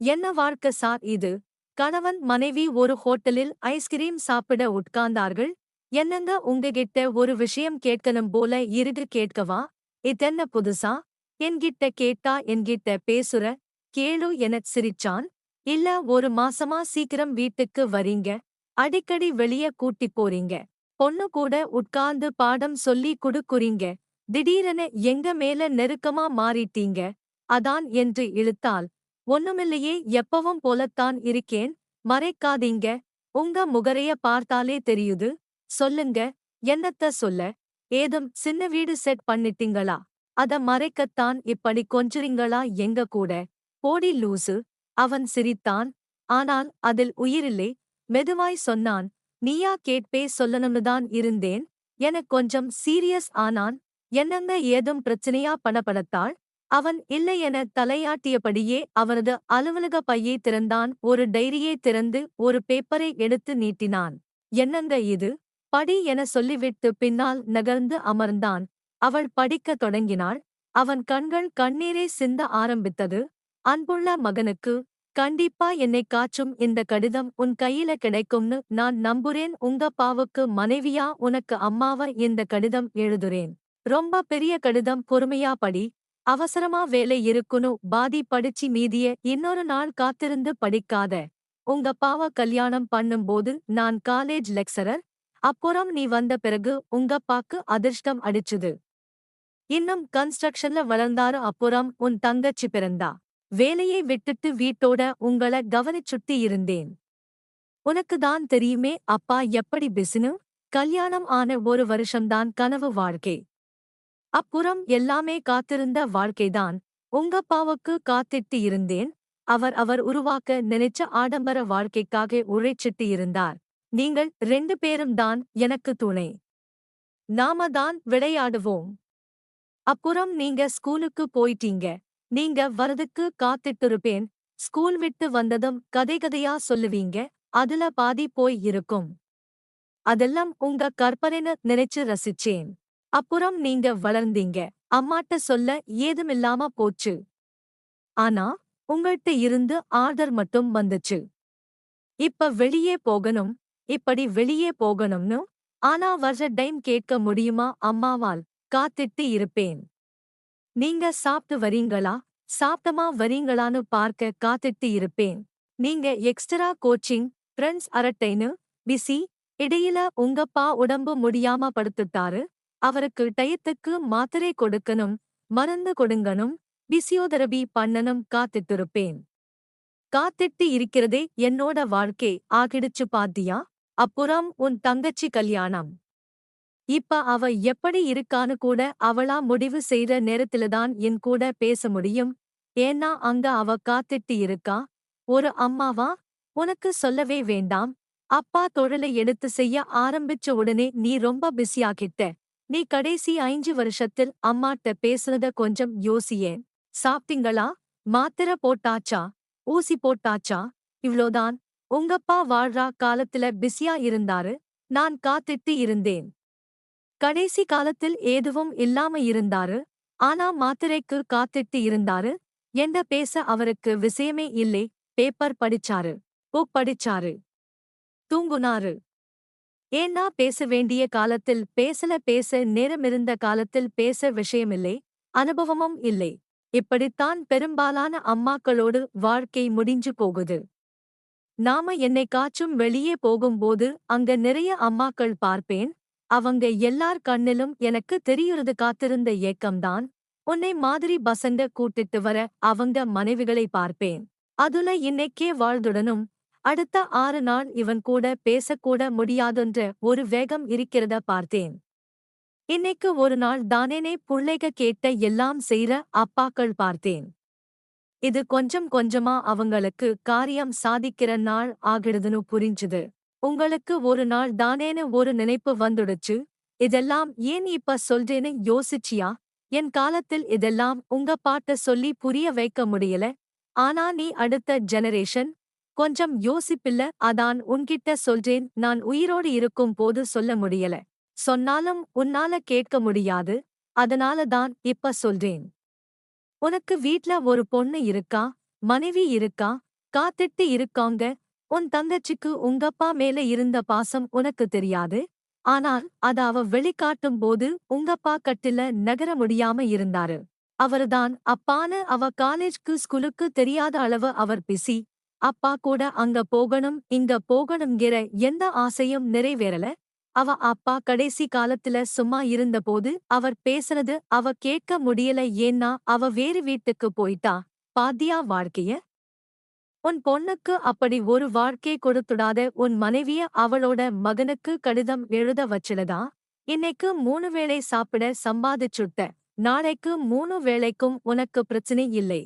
என்ன வாழ்க்கை சார் இது? கணவன் மனைவி ஒரு ஹோட்டலில் ஐஸ்கிரீம் சாப்பிட உட்கார்ந்தார்கள். என்னங்க உங்ககிட்ட ஒரு விஷயம் கேட்கணும் போல இருக்கு கேட்கவா? இதென்ன புதுசா? என்கிட்ட கேட்டா என்கிட்ட பேசுற? கேளு எனச் சிரிச்சான். இல்ல ஒரு மாசமா சீக்கிரம் வீட்டுக்கு வரீங்க. அடிக்கடி வெளிய கூட்டி போறீங்க. பொண்ணு கூட உட்கார்ந்து பாடம் சொல்லி குடுக்குறீங்க. திடீரென எங்க மேல நெருக்கமா மாறிட்டீங்க. அதான் என்று இழுத்தால் ஒண்ணுமில்லையே எப்பவும் போலத்தான் இருக்கேன். மறைக்காதீங்க. உங்க முகரைய பார்த்தாலே தெரியுது. சொல்லுங்க. என்னத்த சொல்ல? ஏதும் சின்ன வீடு செட் பண்ணிட்டீங்களா? அத மறைக்கத்தான் இப்படி கொஞ்சுறீங்களா? எங்க கூட? போடி லூசு. அவன் சிரித்தான். ஆனால் அதில் உயிரில்லை. மெதுவாய் சொன்னான். நீயா கேட்பே சொல்லணும்னுதான் இருந்தேன். எனக் கொஞ்சம் சீரியஸ் ஆனான். என்னங்க ஏதும் பிரச்சனையா பணப்படத்தாள் அவன் இல்லை என தலையாட்டியபடியே அவனது அலுவலக பையை திறந்தான். ஒரு டைரியை திறந்து ஒரு பேப்பரை எடுத்து நீட்டினான். என்னங்க இது? படி என சொல்லிவிட்டு பின்னால் நகர்ந்து அமர்ந்தான். அவள் படிக்கத் தொடங்கினாள். அவன் கண்கள் கண்ணீரே சிந்த ஆரம்பித்தது. அன்புள்ள மகனுக்கு கண்டிப்பா என்னை காற்றும் இந்த கடிதம் உன் கையில கிடைக்கும்னு நான் நம்புறேன். உங்க பாவுக்கு மனைவியா உனக்கு அம்மாவ இந்த கடிதம் எழுதுறேன். ரொம்ப பெரிய கடிதம் பொறுமையா படி. அவசரமா வேலை இருக்குன்னு பாதி படிச்சு மீதிய இன்னொரு நாள் காத்திருந்து படிக்காத. உங்க பாவ கல்யாணம் பண்ணும்போது நான் காலேஜ் லெக்சரர் அப்புறம் நீ வந்த பிறகு உங்க பாக்கு அதிர்ஷ்டம் அடிச்சுது. இன்னும் கன்ஸ்ட்ரக்ஷன்ல வளர்ந்தாரு அப்புறம் உன் தங்கச்சி பிறந்தா. வேலையை விட்டுட்டு வீட்டோட உங்கள கவனிச்சுட்டி இருந்தேன். உனக்கு தான் தெரியுமே அப்பா எப்படி பிசினு கல்யாணம் ஆன ஒரு வருஷம்தான் கனவு வாழ்க்கை. அப்புறம் எல்லாமே காத்திருந்த வாழ்க்கைதான். உங்கப்பாவுக்கு காத்திட்டு இருந்தேன். அவர் அவர் உருவாக்க நினைச்ச ஆடம்பர வாழ்க்கைக்காக உழைச்சிட்டு இருந்தார். நீங்கள் ரெண்டு பேரும் தான் எனக்கு துணை. நாம தான் விளையாடுவோம். அப்புறம் நீங்க ஸ்கூலுக்கு போயிட்டீங்க. நீங்க வரதுக்கு காத்திட்டிருப்பேன். ஸ்கூல் விட்டு வந்ததும் கதை கதையா சொல்லுவீங்க. அதுல பாதி போய் இருக்கும். அதெல்லாம் உங்க கற்பனைன்னு நினைச்சு ரசிச்சேன். அப்புறம் நீங்க வளர்ந்தீங்க. அம்மாட்ட சொல்ல ஏதுமில்லாம போச்சு. ஆனா உங்கள்ட்ட இருந்து ஆர்டர் மட்டும் வந்துச்சு. இப்ப வெளியே போகணும் இப்படி வெளியே போகணும்னு ஆனா வர்ற டைம் கேட்க முடியுமா அம்மாவால்? காத்திட்டு இருப்பேன். நீங்க சாப்பிட்டு வரீங்களா? சாப்பிட்டமா வரீங்களான்னு பார்க்க காத்திட்டு இருப்பேன். நீங்க எக்ஸ்ட்ரா கோச்சிங் ஃப்ரெண்ட்ஸ் அரட்டைன்னு பிசி இடையில உங்கப்பா உடம்பு முடியாம படுத்துட்டாரு. அவருக்கு டயத்துக்கு மாத்திரை கொடுக்கணும் மருந்து கொடுங்கணும் பிசியோதெரபி பண்ணனும் காத்திட்டிருப்பேன். காத்திட்டு இருக்கிறதே என்னோட வாழ்க்கை ஆகிடுச்சு பாத்தியா? அப்புறம் உன் தங்கச்சி கல்யாணம். இப்ப அவ எப்படி இருக்கான்னு கூட அவளா முடிவு செய்த நேரத்தில்தான் என் கூட பேச முடியும். ஏன்னா அங்க அவ காத்திட்டு இருக்கா? ஒரு அம்மாவா? உனக்கு சொல்லவே வேண்டாம். அப்பா தொழிலை எடுத்து செய்ய ஆரம்பிச்ச உடனே நீ ரொம்ப பிஸியாகிட்ட. நீ கடைசி ஐந்து வருஷத்தில் அம்மாட்ட பேசுனத கொஞ்சம் யோசியேன் சாப்பிட்டீங்களா? மாத்திரை போட்டாச்சா? ஊசி போட்டாச்சா? இவ்ளோதான். உங்கப்பா வாழ்றா காலத்துல பிஸியா இருந்தாரு. நான் காத்திட்டு இருந்தேன். கடைசி காலத்தில் எதுவும் இல்லாம இருந்தாரு. ஆனா மாத்திரைக்கு காத்திட்டு இருந்தாரு. என்ன பேச அவருக்கு விஷயமே இல்லை. பேப்பர் படிச்சாரு. புக் படிச்சாரு. தூங்குனாரு. ஏன்னா பேச வேண்டிய காலத்தில் பேசல பேச நேரமிருந்த காலத்தில் பேச விஷயமில்லை அனுபவமும் இல்லை. இப்படித்தான் பெரும்பாலான அம்மாக்களோடு வாழ்க்கை முடிஞ்சு போகுது. நாம என்னை காச்சும் வெளியே போகும்போது அங்க நிறைய அம்மாக்கள் பார்ப்பேன் அவங்க எல்லார் கண்ணிலும் எனக்கு தெரியுறது காத்திருந்த ஏக்கம்தான் உன்னை மாதிரி பசங்க கூட்டிட்டு வர அவங்க மனைவிகளை பார்ப்பேன். அதுல இன்னைக்கே வாழ்ந்துடனும் அடுத்த ஆறு நாள் இவன் கூட பேசக்கூட முடியாதென்ற ஒரு வேகம் இருக்கிறத பார்த்தேன். இன்னைக்கு ஒரு நாள் தானேனே புள்ளைக கேட்ட எல்லாம் செய்ற அப்பாக்கள் பார்த்தேன். இது கொஞ்சம் கொஞ்சமா அவங்களுக்கு காரியம் சாதிக்கிற நாள் ஆகிடுதுன்னு புரிஞ்சுது. உங்களுக்கு ஒரு நாள் தானேன்னு ஒரு நினைப்பு வந்துடுச்சு. இதெல்லாம் ஏன் இப்ப சொல்றேன்னு யோசிச்சியா? என் காலத்தில் இதெல்லாம் உங்க பாட்ட சொல்லி புரிய வைக்க முடியல. ஆனா நீ அடுத்த ஜெனரேஷன் கொஞ்சம் யோசிப்பில்ல அதான் உன்கிட்ட சொல்றேன் நான் உயிரோடு இருக்கும் போது சொல்ல முடியல. சொன்னாலும் உன்னால கேட்க முடியாது அதனால தான் இப்ப சொல்றேன். உனக்கு வீட்ல ஒரு பொண்ணு இருக்கா மனைவி இருக்கா காத்திட்டு இருக்காங்க உன் தங்கச்சிக்கு உங்கப்பா மேல இருந்த பாசம் உனக்கு தெரியாது? ஆனால் அத அவ வெளிக்காட்டும் போது உங்கப்பா கட்டில நகர முடியாம இருந்தாரு. அவர்தான் அப்பான்னு அவ காலேஜ்க்கு ஸ்கூலுக்கு தெரியாத அளவு அவர் பிசி அப்பா கூட அங்க போகணும் இங்க போகணும்ங்கிற எந்த ஆசையும் நிறைவேறல. அவ அப்பா கடைசி காலத்துல சும்மா இருந்தபோது அவர் பேசுறது அவ கேட்க முடியல ஏன்னா அவ வேறு வீட்டுக்கு போயிட்டா பாத்தியா வாழ்க்கைய? உன் பொண்ணுக்கு அப்படி ஒரு வாழ்க்கை கொடுத்துடாத உன் மனைவிய அவளோட மகனுக்கு கடிதம் எழுத வச்சிலதா இன்னைக்கு மூணு வேளை சாப்பிட சம்பாதிச்சுட்ட நாளைக்கு மூணு வேளைக்கும் உனக்கு பிரச்சனை இல்லை.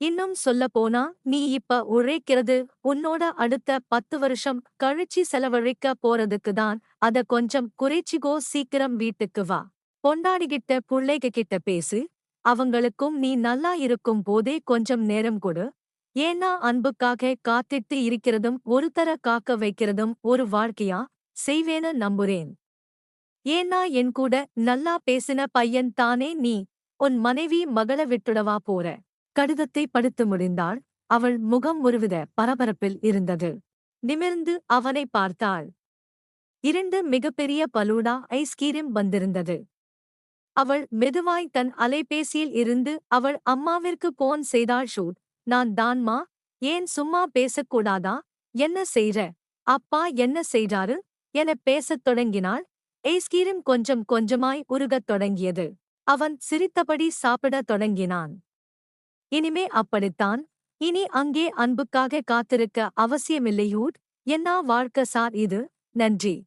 இன்னும் சொல்ல போனா நீ இப்ப உழைக்கிறது உன்னோட அடுத்த பத்து வருஷம் கழிச்சு செலவழிக்க போறதுக்கு தான் அத கொஞ்சம் குறைச்சிகோ சீக்கிரம் வீட்டுக்கு வா. பொண்டாடிகிட்ட புள்ளைக கிட்ட பேசு. அவங்களுக்கும் நீ நல்லா இருக்கும் போதே கொஞ்சம் நேரம் கொடு. ஏன்னா அன்புக்காக காத்திட்டு இருக்கிறதும் ஒருத்தர காக்க வைக்கிறதும் ஒரு வாழ்க்கையா? செய்வேன்னு நம்புறேன். ஏன்னா என் கூட நல்லா பேசின பையன் தானே நீ. உன் மனைவி மகள விட்டுடவா போற? கடிதத்தை படித்து முடிந்தாள். அவள் முகம் ஒருவித பரபரப்பில் இருந்தது. நிமிர்ந்து அவனை பார்த்தாள். இரண்டு மிகப்பெரிய பலூடா ஐஸ்கிரீம் வந்திருந்தது. அவள் மெதுவாய் தன் அலைபேசியில் இருந்து அவள் அம்மாவிற்கு போன் செய்தாள் ஷூட். நான் தான்மா. ஏன் சும்மா பேசக்கூடாதா என்ன செய்ற? அப்பா என்ன செய்றாரு? என பேசத் தொடங்கினாள். ஐஸ்கிரீம் கொஞ்சம் கொஞ்சமாய் உருகத் தொடங்கியது. அவன் சிரித்தபடி சாப்பிடத் தொடங்கினான். இனிமே அப்படித்தான். இனி அங்கே அன்புக்காக காத்திருக்க அவசியமில்லையூட் என்ன வாழ்க்க சார் இது? நன்றி.